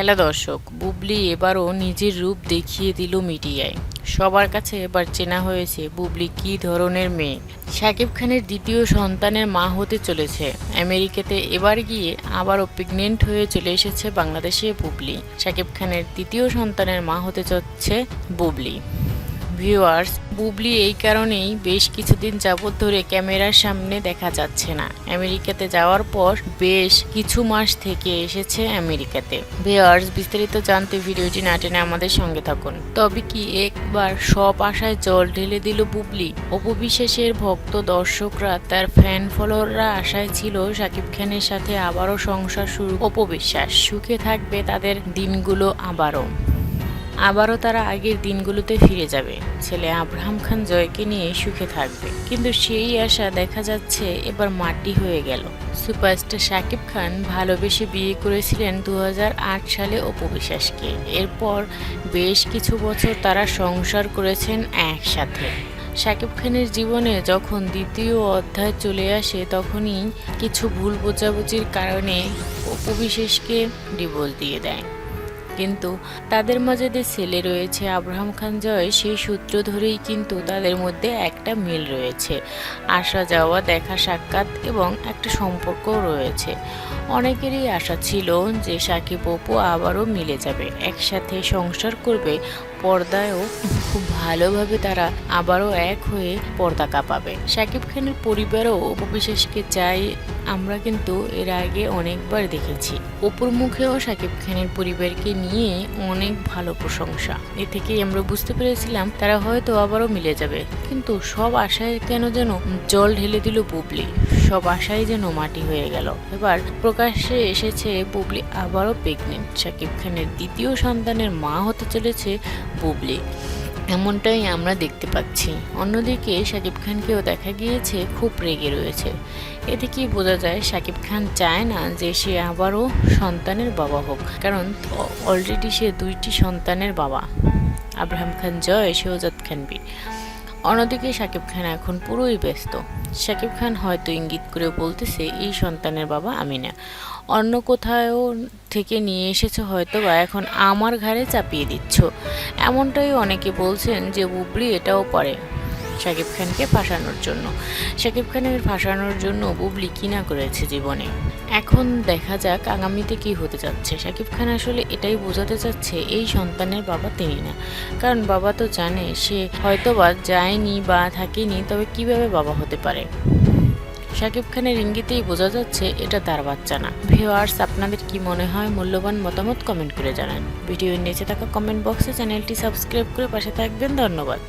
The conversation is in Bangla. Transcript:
হ্যালো দর্শক, বুবলি এবারও নিজের রূপ দেখিয়ে দিল মিডিয়ায়। সবার কাছে এবার চেনা হয়েছে বুবলি কী ধরনের মেয়ে। শাকিব খানের দ্বিতীয় সন্তানের মা হতে চলেছে। আমেরিকাতে এবার গিয়ে আবারও প্রেগনেন্ট হয়ে চলে এসেছে বাংলাদেশে বুবলি। শাকিব খানের দ্বিতীয় সন্তানের মা হতে চলছে বুবলি। ভিউয়ার্স বুবলি এই কারণেই বেশ কিছুদিন যাবৎ ধরে ক্যামেরার সামনে দেখা যাচ্ছে না। আমেরিকাতে যাওয়ার পর বেশ কিছু মাস থেকে এসেছে আমেরিকাতে। ভিউয়ার্স বিস্তারিত জানতে ভিডিওটি না টেনে আমাদের সঙ্গে থাকুন। তবে কি একবার সব আশায় জল ঢেলে দিল বুবলি? অপবিশ্বাসের ভক্ত দর্শকরা, তার ফ্যান ফলোয়াররা আশায় ছিল শাকিব খানের সাথে আবারও সংসার শুরু। অপবিশ্বাস, সুখে থাকবে তাদের দিনগুলো আবারও। আবারও তারা আগের দিনগুলোতে ফিরে যাবে। ছেলে আব্রাহাম খান জয়কে নিয়ে সুখে থাকবে। কিন্তু সেই আশা দেখা যাচ্ছে এবার মাটি হয়ে গেল। সুপারস্টার শাকিব খান ভালোবেসে বিয়ে করেছিলেন দু হাজার আট সালে অপবিশ্বাসকে এরপর বেশ কিছু বছর তারা সংসার করেছেন একসাথে। শাকিব খানের জীবনে যখন দ্বিতীয় অধ্যায় চলে আসে, তখনই কিছু ভুল বোঝাবুঝির কারণে অপবিশ্বাসকে ডিভোর্স দিয়ে দেয়। কিন্তু তাদের মাঝে যে ছেলে রয়েছে আব্রাহাম খান জয়, সেই সূত্র ধরেই কিন্তু তাদের মধ্যে একটা মিল রয়েছে। আসা যাওয়া, দেখা সাক্ষাৎ এবং একটা সম্পর্কও রয়েছে। অনেকেরই আশা ছিল যে সাকিব অপু আবারও মিলে যাবে, একসাথে সংসার করবে পর্দায়ও খুব ভালোভাবে তারা আবারও এক হয়ে পর্দা কাঁপাবে। শাকিব খানের পরিবারও উপবিশ্বাসকে চাই আমরা কিন্তু এর আগে অনেকবার দেখেছি। অপুর মুখেও শাকিব খানের পরিবারকে নিয়ে অনেক ভালো প্রশংসা। এ থেকেই আমরা বুঝতে পেরেছিলাম তারা হয়তো আবারও মিলে যাবে। কিন্তু সব আশায় কেন যেন জল ঢেলে দিল বুবলি। সব আশাই যেন মাটি হয়ে গেল। এবার প্রকাশ্যে এসেছে বুবলি আবারও প্রেগনেন্ট। শাকিব খানের দ্বিতীয় সন্তানের মা হতে চলেছে বুবলি এমনটাই আমরা দেখতে পাচ্ছি। অন্যদিকে শাকিব খানকেও দেখা গিয়েছে, খুব রেগে রয়েছে। এতে কি বোঝা যায় শাকিব খান চায় না যে সে আবারও সন্তানের বাবা হোক। কারণ অলরেডি সে দুইটি সন্তানের বাবা। আব্রাহাম খান জয়, শেহজাদ খান বীর। অন্যদিকে শাকিব খান এখন পুরোই ব্যস্ত। শাকিব খান হয়তো ইঙ্গিত করে বলতেছে, এই সন্তানের বাবা আমি না অন্য কোথাও থেকে নিয়ে এসেছে হয়তো বা এখন আমার ঘাড়ে চাপিয়ে দিচ্ছ। এমনটাই অনেকে বলছেন যে, বুবলি, এটাও পারে। শাকিব খানকে ফাঁসানোর জন্য। শাকিব খানের ফাঁসানোর জন্য বুবলি কিনা করেছে জীবনে? এখন দেখা যাক আগামীতে কি হতে যাচ্ছে। শাকিব খান আসলে এটাই বোঝাতে চাচ্ছে, এই সন্তানের বাবা তিনি না। কারণ বাবা তো জানে, সে হয়তো বা যায়নি বা থাকেনি, তবে কীভাবে বাবা হতে পারে? শাকিব খানের ইঙ্গিতেই বোঝা যাচ্ছে, এটা তার বাচ্চা না। ভিউয়ার্স, আপনাদের কি মনে হয়? মূল্যবান মতামত কমেন্ট করে জানান। ভিডিওর নিচে থাকা কমেন্ট বক্সে চ্যানেলটি সাবস্ক্রাইব করে পাশে থাকবেন। ধন্যবাদ।